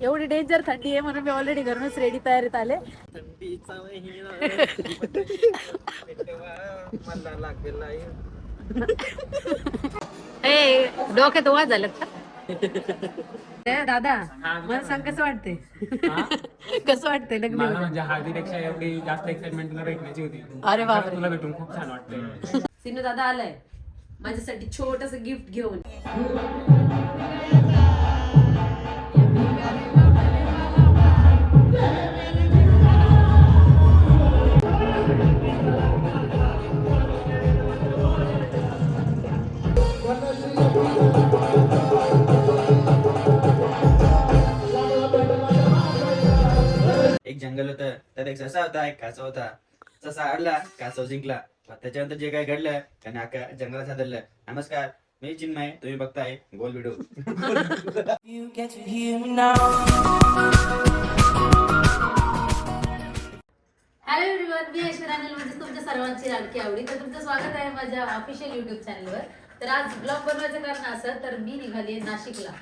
एवढी डेंजर थंडी आहे म्हणून मी ऑलरेडी घरूनच रेडी तयारीत आले. थंडीचा महिना मला लागलेला ए डोक्यात वाज झालं का? ए, दादा मला सांग कसं वाटतंय? कसं वाटतंय लग्न मला म्हणजे हळदीपेक्षा एवढी जास्त एक्साइटमेंट तुला भेटण्याची होती. अरे बापरे. तुला भेटून खूप छान वाटतंय. सिनू दादा आलाय. माझ्यासाठी छोटस गिफ्ट घेऊन. एक ससा होता एक कासव होता. ससा हरला कासव जिंकला. त्याच्यानंतर जे काय घडलं त्याने अख्या जंगलात हादरलं. नमस्कार मी चिन्मय तुम्ही बघताय गोल व्हिडिओ. हॅलो एव्हरीवन मी ऐश्वर्या अनिल म्हणजे तुमच्या सर्वांची लाडकी आवडी. तर तुमचं स्वागत आहे माझ्या ऑफिशियल युट्यूब चॅनलवर तर आज ब्लॉग बनवायचं कारण असं तर मी निघाली नाशिकला.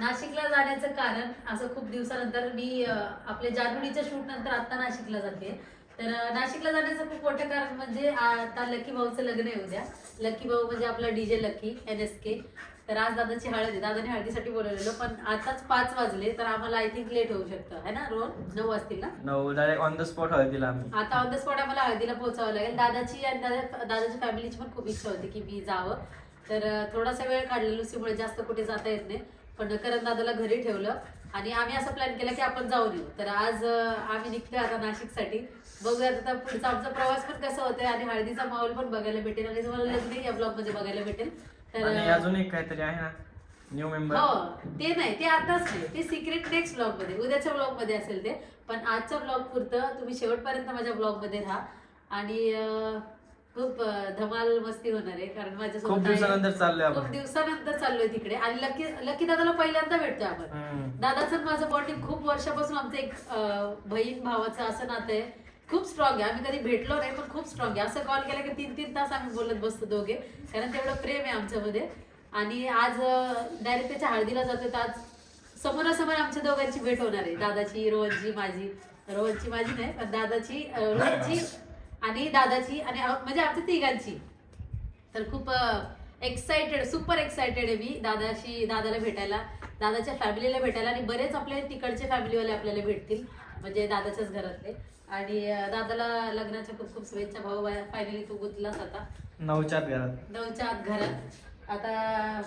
नाशिकला जाण्याचं कारण असं खूप दिवसानंतर मी आपल्या जान्हवीच्या शूट नंतर आता नाशिकला जाते. तर नाशिकला जाण्याचं खूप मोठं कारण म्हणजे आता लकी भाऊचं लग्न आहे उद्या. लकी भाऊ म्हणजे आपला DJ Lucky N S K. तर आज दादाची हळद आहे. दादाने हळदीसाठी बोलवलेलं पण आताच पाच वाजले तर आम्हाला आय थिंक लेट होऊ शकतं. है ना रोहन? नऊ वाजतील ना? नऊ डायरेक्ट ऑन द स्पॉट हळदीला आता ऑन द स्पॉट आम्हाला हळदीला पोहोचावं लागेल. दादाची आणि दादा दादाच्या फॅमिलीची पण खूप इच्छा होती की मी जावं. तर थोडासा वेळ काढला लुसीमुळे जास्त कुठे जाता येत नाही. पण करण दादाला घरी ठेवलं. आणि आम्ही असं प्लॅन केला की आपण जाऊन येऊ. तर आज आम्ही निघतोय आता नाशिकसाठी. बघूयात आता पुढचा आमचा प्रवास पण कसा होतोय आणि हळदीचा माहोल पण बघायला भेटेल आणि तुम्हाला लग्न या ब्लॉगमध्ये बघायला भेटेल. तर अजून एक काहीतरी आहे ना? न्यू मेंबर हो ते नाही ते आताच नाही. ते सिक्रेट नेक्स्ट ब्लॉगमध्ये उद्याच्या ब्लॉगमध्ये असेल ते. पण आजच्या ब्लॉग पुरतं. तुम्ही शेवटपर्यंत माझ्या ब्लॉगमध्ये राहा. आणि खूप धमाल मस्ती होणार आहे कारण माझ्यासोबत खूप दिवसानंतर चाललोय खूप आपण दिवसानंतर चाललोय तिकडे. आणि लकी लकी दादाला पहिल्यांदा भेटतोय आपण. हम्म. दादाचं आणि माझं बॉन्डिंग खूप वर्षापासून आमचं एक अं, बहीण भावाचं असं नातं आहे. खूप स्ट्रॉंग आहे. आम्ही कधी भेटलो नाही पण खूप स्ट्रॉंग आहे. असं कॉल केला की तीन तीन तास आम्ही बोलत बसतो दोघे. कारण तेवढं प्रेम आहे आमच्यामध्ये. आणि आज डायरेक्ट त्याच्या हळदीला जातो तर आज समोरासमोर आमच्या दोघांची भेट होणार आहे. दादाची रोहनची माझी. रोहनची माझी नाही पण दादाची अं, रोहनची आणि दादाची आणि म्हणजे आमच्या तिघांची. तर खूप एक्साइटेड सुपर एक्साइटेड आहे मी दादाशी दादाला भेटायला. दादाच्या फॅमिलीला भेटायला आणि बरेच आपले तिकडचे फॅमिलीवाले आपल्याला भेटतील म्हणजे दादाच्याच घरातले. आणि दादाला लग्नाच्या खूप खूप शुभेच्छा. भाऊ फायनली तू गुंतलास आता. नऊच्यात घरात. नऊच्या आत घरात. आता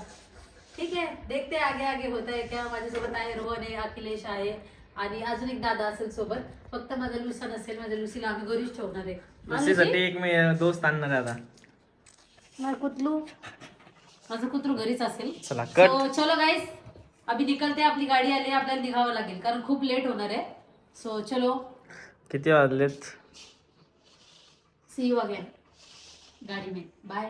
ठीक आहे देखते आगे आगे होत आहे किंवा माझ्यासोबत आहे रोहन आहे अखिलेश आहे. आणि अजून एक दादा असेल सोबत फक्त माझा लुसा नसेल माझ्या लुसीला आम्ही घरीच ठेवणार आहे? लसीसाठी एक मी दोस्त आणणार आहे आता. माझं कुतलू. माझं कुत्रू घरीच असेल. चला, cut. So, चलो गाईस अभि निकलते आपली गाडी आली आपल्याला निघावं लागेल कारण खूप लेट होणार आहे. सो चलो. किती वाजलेत? सी यू अगेन गाडी में. बाय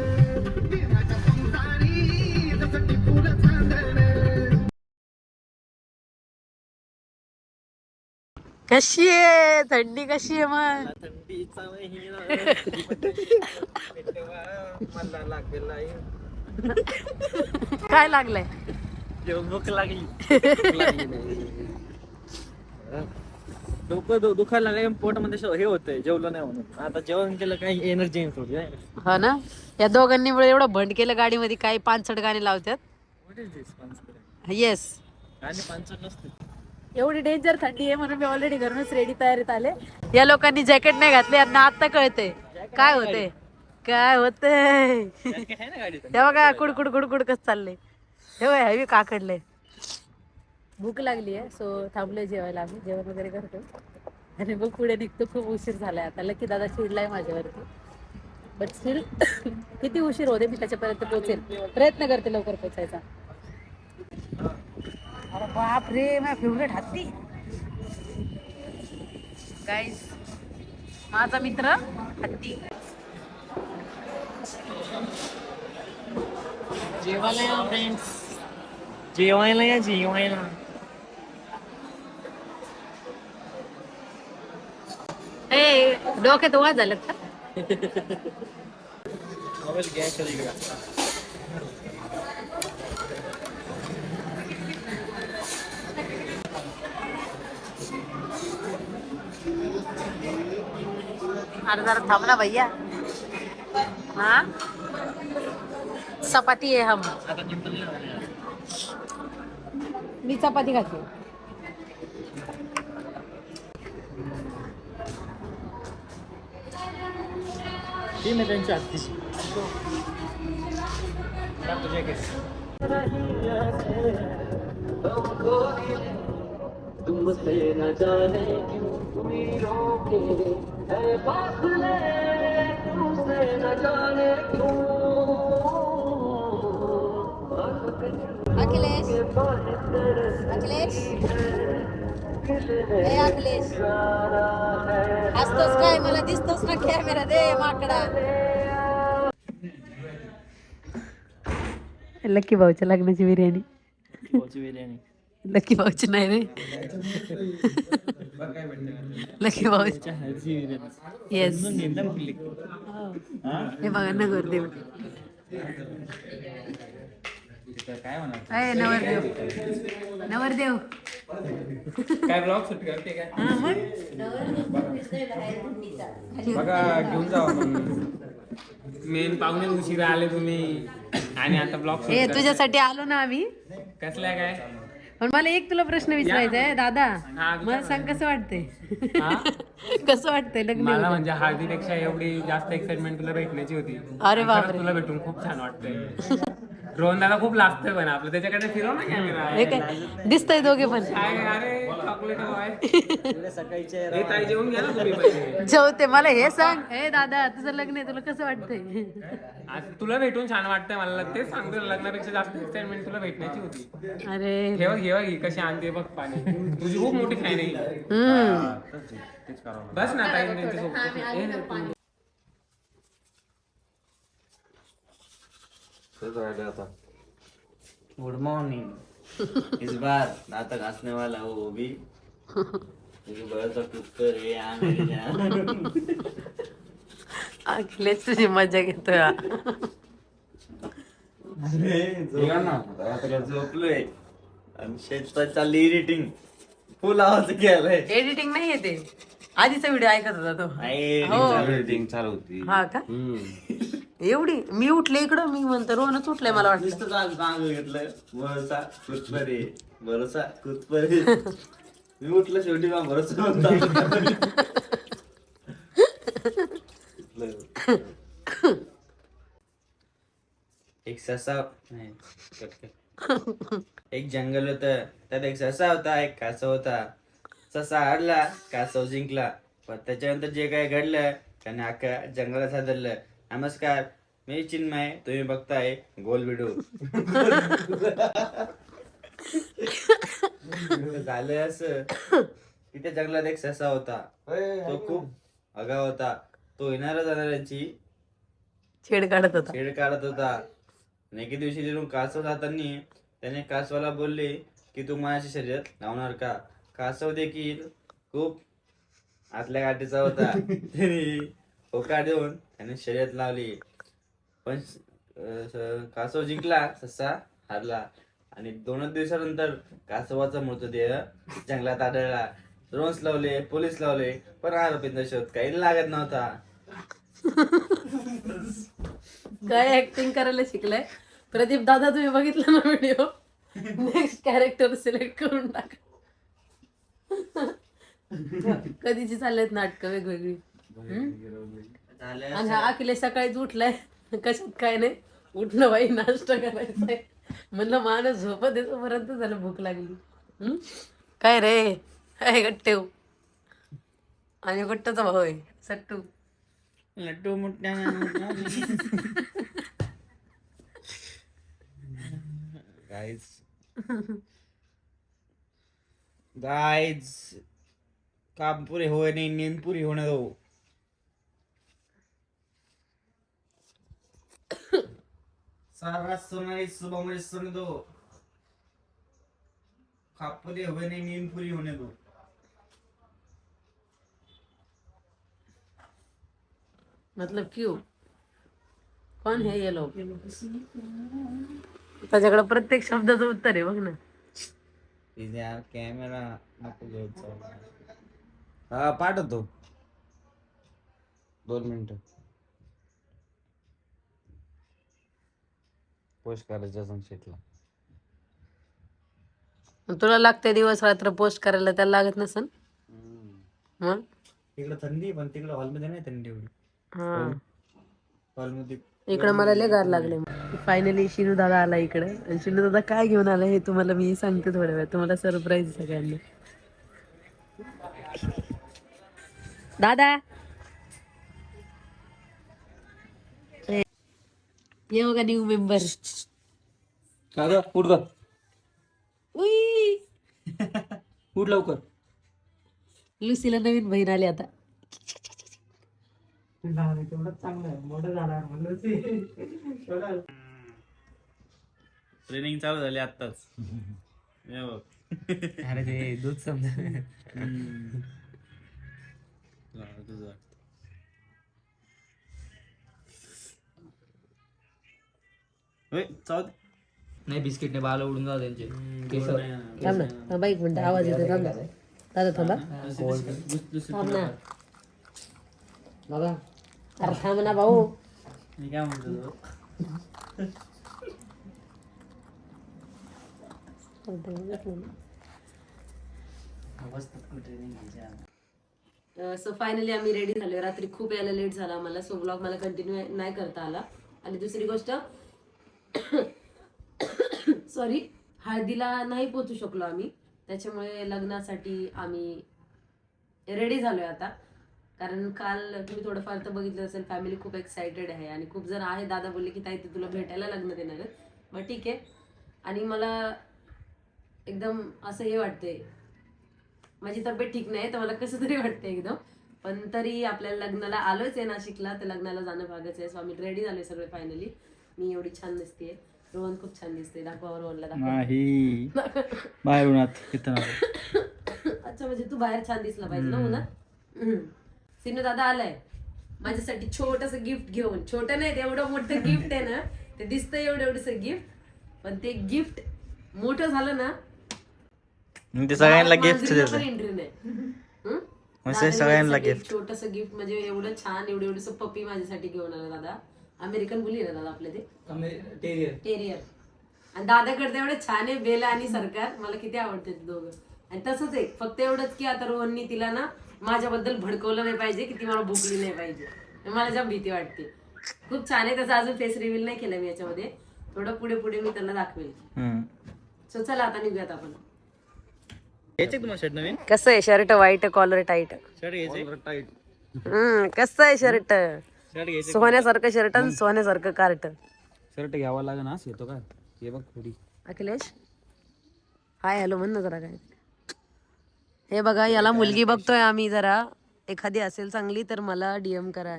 कशी आहे? थंडी कशी आहे मग? थंडीचा महिना मला लागलेला काय लागलंय? भूक लागली. डोकं दुखायला लागले पोटामध्ये हे होतंय जेवलो नाही म्हणून. आता जेवण केलं काही एनर्जी थोडी हो ना? या दोघांनी मुळे एवढं भंड केलं गाडीमध्ये काही पानसट गाणी लावतात येस आणि पांचट नसते एवढी डेंजर थंडी आहे म्हणून मी ऑलरेडी घरूनच रेडी तयारीत आले. या लोकांनी जॅकेट नाही घातले यांना आता कळते काय होते काय होते आहे ना गाडी हे बघा कुडकुड कुडकुड कस चाललंय. हे बघ हवी काकडले भूक लागली आहे सो थांबलोय जेवायला आम्ही. जेवण वगैरे करतो. आणि मग पुढे निघतो. खूप उशीर झालाय आता. लकी दादा चिडलाय माझ्यावरती. बट स्टील किती उशीर होते मी त्याच्यापर्यंत पोहोचेल. प्रयत्न करते लवकर पोचायचा अरे बाप रे माझा फेवरेट हत्ती. गाईज माझा मित्र हत्ती. जेवायला या फ्रेंड्स जेवायला या जेवायला. ए डोक्यात वाज झालं का? अरे जरा थांब ना भैया. हा? चपाती आहे हम. मी चपाती खाते. ती मी त्यांची तुझ्या अखिलेश अखिलेश। ए अखिलेश। हसतोस काय? मला दिसतोस ना कॅमेरा दे माकडा. लक्की भाऊच्या लग्नाची बिर्याणी. बिर्याणी. लक्की भाऊची नाही रे. लक्की भाऊ येस हे बघा नगरदेव. काय म्हणा अय नवरदेव. नवरदेव. काय ब्लॉग शूट करते काय हा मग. बघा घेऊन जाऊ मेन पाहुणे उशिरा आले तुम्ही. आणि आता ब्लॉग ए तुझ्यासाठी आलो ना आम्ही. कसल्या काय? पण मला एक तुला प्रश्न विचारायचा आहे दादा. मला सांग कसं वाटतंय? कसं वाटतंय लग्न मला म्हणजे हळदीपेक्षा एवढी जास्त एक्साइटमेंट तुला भेटण्याची होती. अरे बापरे. तुला भेटून खूप छान वाटतंय. रोहनदाला खूप लागतंय पण आपलं. त्याच्याकडे फिरव ना कॅमेरा हे काय दिसतंय दोघे पण. काय अरे चॉकलेट हवाय. हे ताई जेवून घ्या ना तुम्ही पहिले. जेवते. मला हे सांग. हे दादा तुझं लग्न आहे. तुला कसं वाटतंय? आज तुला भेटून छान वाटतंय मला तेच सांगतो लग्नापेक्षा जास्त एक्साइटमेंट तुला भेटण्याची होती. अरे. घेवा घेवा घे कशी आणते बघ पाणी. तुझी खूप मोठी फॅन आहे हम्म. बस ना ताई त्यांच्यासोबत गुड मॉर्निंग इस बार नाता घासने वाला हो वो भी मुझे बड़ा सा कुकर है यहाँ मेरे यहाँ अखिलेश तुझी मजा घेतोय हा. अरे झोपलोय. आणि शेतात चालली एडिटिंग फुल आवाज केलाय. एडिटिंग नाही येते आधीचा व्हिडिओ ऐकत होता तो. हो. एडिटिंग चालू होती. हा का? एवढी? मी उठले इकडं मी म्हणतो रोहनच उठलंय मला वाटलं नुसतं घेतलं. भरोसा कुचपरे भरोसा मी उठलं शेवटी भरोसा होता. एक ससा नाही कट कर. एक जंगल होत. त्यात एक ससा होता एक कासव होता. ससा हरला कासव जिंकला. पण त्याच्यानंतर जे काय घडलं त्याने अख्ख्या जंगलात हादरलं. नमस्कार मी चिन्मय तुम्ही बघताय गोल व्हिडिओ झालं असं. की त्या जंगलात एक ससा होता. तो खूप आगाव होता. तो येणाऱ्या जाणाऱ्यांची छेड काढत होता. खेळ काढत होता. आणि एके दिवशी तिथून कासव जाताना त्याने कासवाला बोलले की तू माझ्याशी शर्यत लावणार का? कासव देखील खूप आतल्या गाठीचा होता. त्याने होकार देऊन त्याने शर्यत लावली. पण कासव जिंकला ससा हारला. आणि दोनच दिवसानंतर कासवाचा मृतदेह जंगलात आढळला. रोन्स लावले पोलीस लावले पण आरोपींचा शोध काही लागत नव्हता. काय ऍक्टिंग करायला शिकलाय? प्रदीप दादा तुम्ही बघितलं ना व्हिडिओ नेक्स्ट कॅरेक्टर सिलेक्ट करून टाका. कधीची चाललेत नाटकं वेगवेगळी? आणि हा अखिलेश सकाळीच उठलाय. कशात काय नाही. उठलं बाई नाश्ता करायचंय. म्हणलं माणूस झोपत येतो पर्यंत झालं भूक लागली? काय रे? काय गट्टेव आणि गट्टचा भाऊ आहे सट्टू. लड्डू मुठ्या गाईज गाईज काम पुरे होय नाही नींद पुरी होणे दो सारा सोनाई सुबह मुझे सुन दो. खापरे हुए नहीं नींद पूरी होने दो. मतलब क्यों? कौन है ये लोग? त्याच्याकडे प्रत्येक शब्दाचं उत्तर आहे बघ ना. यार कॅमेरा नको घ्यायचा. हा पाठवतो दोन मिनिट. पोस्ट करायचं सनसेटला तुला लागते दिवस रात्र पोस्ट करायला त्याला लागत नसन? मग? तिकडे थंडी पण तिकडे हॉलमध्ये नाही थंडी एवढी. हा. हॉलमध्ये इकडे मला लय गार लागले फायनली शिनू दादा आला इकडे. आणि शिनू दादा काय घेऊन आला हे तुम्हाला मी सांगते थोड्या वेळ तुम्हाला सरप्राईज सगळ्यांना. दादा! ये बघा न्यू मेंबर का उठ ग. उई. उठ लवकर. लुसीला नवीन बहीण आली आता. ट्रेनिंग चालू झाली आत्ताच. हे बघ. अरे ते दूध समजा. तुझं. नाही बिस्किटने बाल उडून जाऊ त्यांचे. केसर. थांब ना. थांबा एक मिनिट. आवाज येतो थांब ना. दादा थांबा थांब ना. बाबा. अरे थांब ना भाऊ. मी काय म्हणतो तो? सो फायनली आम्ही रेडी झालो रात्री खूप यायला लेट झाला आम्हाला. सो ब्लॉग मला कंटिन्यू नाही करता आला. आणि दुसरी गोष्ट सॉरी हळदीला नाही पोचू शकलो आम्ही. त्याच्यामुळे लग्नासाठी आम्ही रेडी झालोय आता. कारण काल तुम्ही थोडंफार तर बघितलं असेल फॅमिली खूप एक्साइटेड आहे आणि खूप जण आहे. दादा बोलले की ताई ते तुला भेटायला लग्न देणार आहेत. मग ठीक आहे. आणि मला एकदम असं हे वाटते माझी तब्येत ठीक नाही तर मला कसं तरी वाटतं एकदम. पण तरी आपल्याला लग्नाला आलोच आहे नाशिकला तर लग्नाला जाणं भागच आहे. सो आम्ही रेडी झालोय सगळे फायनली मी एवढी छान दिसते रोहन खूप छान दिसते दाखवा रोहनला दाखवा. नाही. बाहेरून आत इथं अच्छा म्हणजे तू बाहेर छान दिसला पाहिजे ना मुला सिनू दादा आलाय. माझ्यासाठी छोटस गिफ्ट घेऊन. छोटं नाही ते एवढं मोठं गिफ्ट आहे ना ते दिसतं एवढं एवढंस गिफ्ट. पण ते गिफ्ट मोठं झालं ना ते सगळ्यांना गिफ्ट entry नाही. हं? सगळ्यांना एक छोटंसं गिफ्ट म्हणजे एवढं छान एवढं एवढंस पप्पी माझ्यासाठी घेऊन आला दादा. अमेरिकन बुली ना दादा आपले ते? टेरियर. टेरियर. आणि दादाकडे एवढं छान आहे बेला आणि सरकार मला किती आवडते ते दोघं. आणि तसंच आहे फक्त एवढंच की आता रोहननी तिला ना माझ्याबद्दल भडकवलं नाही पाहिजे की ती मला भुकली नाही पाहिजे. मला जाम भीती वाटते. खूप छान आहे त्याचा अजून फेस रिव्हील नाही केलं मी याच्यामध्ये. थोडं पुढे पुढे मी त्याला दाखवेल. सो चला आता निघूयात आपण. घ्यायचे तुम्हाला शर्ट नवीन? कसं आहे shirt white collar tight shirt घ्यायचे कसं आहे शर्ट शर्ट घ्यायचे सोन्यासारखं शर्ट आणि सोन्यासारखं कार्ट शर्ट घ्यावा लागेल ना येतो का? हे बघ थोडी. अखिलेश? हाय हॅलो म्हण ना जरा काय. हे बघा याला मुलगी बघतोय आम्ही जरा. एखादी असेल चांगली तर मला डीएम करा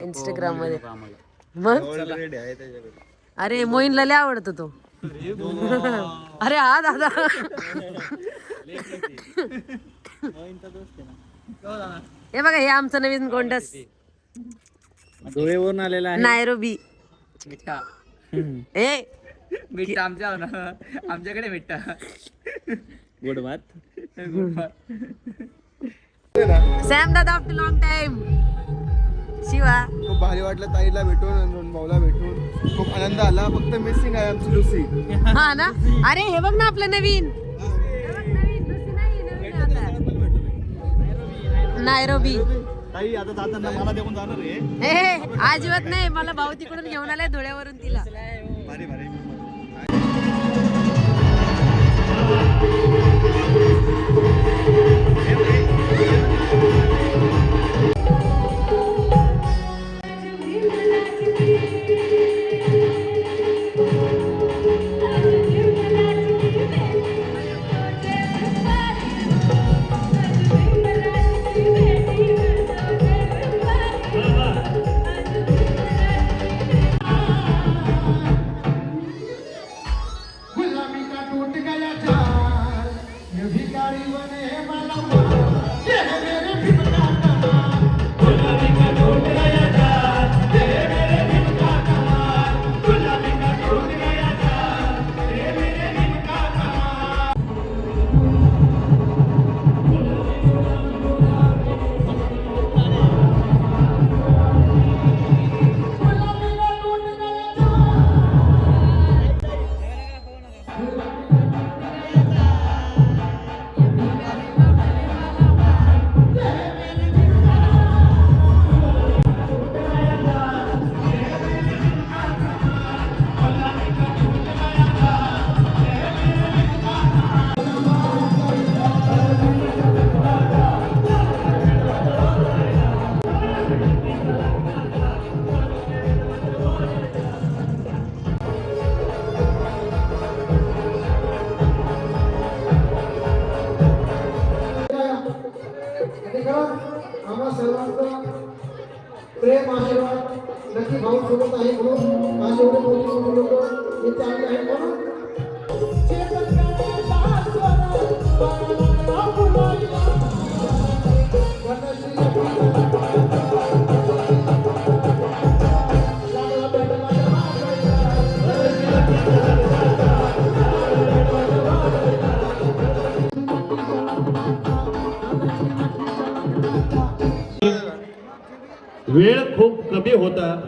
इंस्टाग्राममध्ये. मग? रेडी आहे त्याच्याकडे. अरे मोईनला लय आवडतो तो. अरे हा दादा. हे बघा हे आमचं नवीन गोंडस. धुळेवरून आलेला आहे. नायरोबी ए. मिठ्ठा आमच्या आमच्याकडे मिठ्ठा गोड भात. सॅम दादा आफ्टर लॉंग टाइम शिवा. खूप भारी वाटलं ताईला भेटून भाऊला भेटून. खूप आनंद आला. फक्त मिसिंग आहे आमची लुसी. हा ना? अरे हे बघ ना आपलं नवीन. हे. नायरोबी. ताई आता जाताना मला देऊन जाणार आहे. अजिबात नाही मला भाऊ तिकडून घेऊन आलाय धुळ्यावरून तिला. भारी भारी.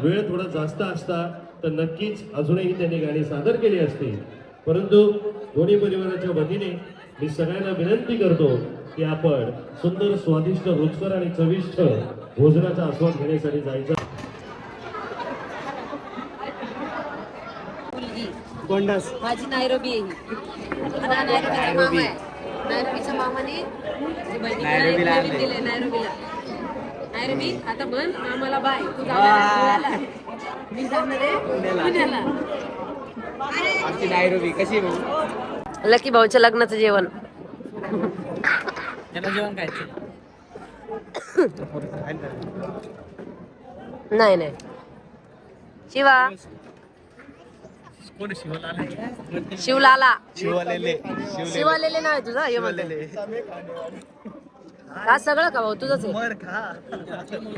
वेळ थोडा जास्त असता तर नक्कीच अजूनही त्यांनी गाणी सादर केली असती परंतु दोन्ही परिवाराच्या वतीने मी सगळ्यांना विनंती करतो की आपण सुंदर स्वादिष्ट रुचकर आणि चविष्ट भोजनाचा आस्वाद घेण्यासाठी जायचं. गोंडास. माझी नायरोबी आहे नायरोबीच्या मामाने माझी आता बाय. तू जाणार. मी जाणार आहे पुण्याला. आमची कशी भाऊ? लकी भाऊच्या लग्नाचं जेवण. त्याला जेवण काय नाही नाही. शिवा. शिवलाला. शिवालेले. शिवालेले नाही तुझा? हे हा सगळं का भाऊ तुझंच आहे.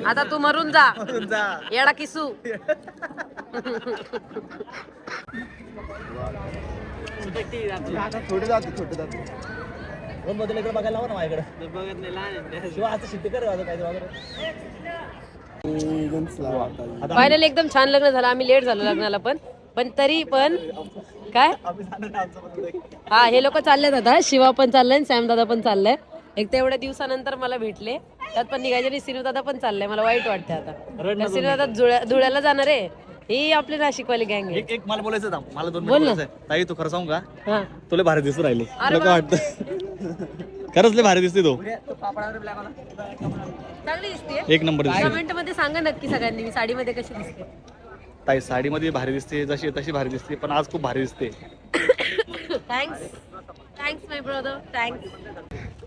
आता तू मरून जा. येडा किसू. थोडे जाते थोडे जाते. फायनल एकदम छान लग्न झालं. आम्ही लेट झालो लग्नाला पण. पण तरी पण काय? हा हे लोक चालले आता. शिवा पण चाललाय सॅम दादा पण चाललाय. एक तर एवढ्या दिवसानंतर मला भेटले. त्यात पण निघायचे आणि सिनू दादा पण चाललाय. मला वाईट वाटतं आता. सिनू दादा धुळ्या- धुळ्याला जाणार आहे. ही आपली नाशिकवाली गँग आहे. एक मला बोलायचं होतं, मला दोन बोल मिनिट ना. बोलायचं आहे. ताई तू खरं सांगू का? हा. तुला भारी दिसू राहिले. अरे वाटतं. खरंच लय भारी दिसते तो. चांगली दिसते. एक नंबर दिसते. कमेंटमध्ये सांगा नक्की सगळ्यांनी. मी साडीमध्ये कशी दिसते? ताई साडीमध्ये भारी दिसते. जशी तशी भारी दिसते. पण आज खूप भारी दिसते. Thanks thanks my brother thanks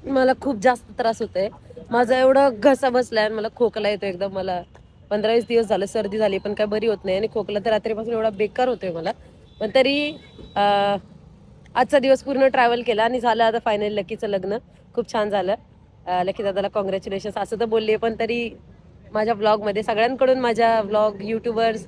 मला खूप जास्त त्रास होतोय. माझा एवढा घसा बसलाय आणि मला खोकला येतो एकदम मला. पंधरा वीस दिवस झालं सर्दी झाली पण काय बरी होत नाही आणि खोकला तर रात्रीपासून एवढा बेकार होतोय मला. पण तरी आजचा दिवस पूर्ण ट्रॅव्हल केला आणि झालं आता फायनल लकीचं लग्न. खूप छान झालं. लकी दादाला कॉंग्रॅच्युलेशन असं तर बोलले पण तरी माझ्या ब्लॉगमध्ये सगळ्यांकडून माझ्या ब्लॉग युट्यूबर्स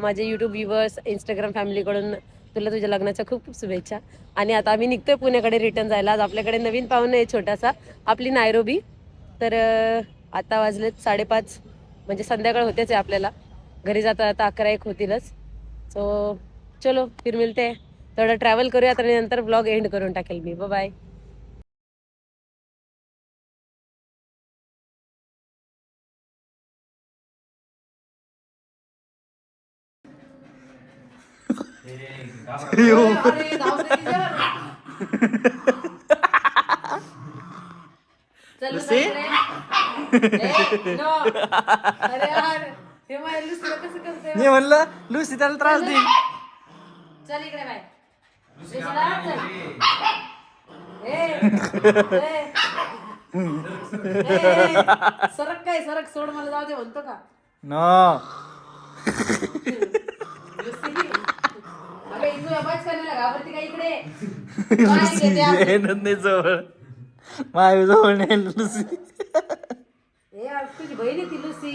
माझे यूट्यूब व्ह्युअर्स इंस्टाग्राम फॅमिलीकडून तुला तुझ्या लग्नाच्या खूप खूप शुभेच्छा. आणि आता आम्ही निघतोय पुण्याकडे रिटर्न जायला. आज आपल्याकडे नवीन पाहुणं आहे छोटासा. आपली नायरोबी तर आता वाजलेत साडेपाच. म्हणजे संध्याकाळ होतेच आहे आपल्याला. घरी जाता आता अकरा एक होतीलच. सो चलो फिर मिळते थोडं ट्रॅव्हल करूयात आणि नंतर ब्लॉग एंड करून टाकेल मी. बाय करते मी म्हणलं लुसी त्याला त्रास दे चल इकडे बाय सरक काय सरक सोड मला जाऊ दे म्हणतो का? नो लुसी अबे इथून आवाज करायला घाबरते का इकडे काय घेते आपली? नाही जवळ. माझ्या जवळ नाही लुसी. ए, तुझी बहीण आहे ती लुसी.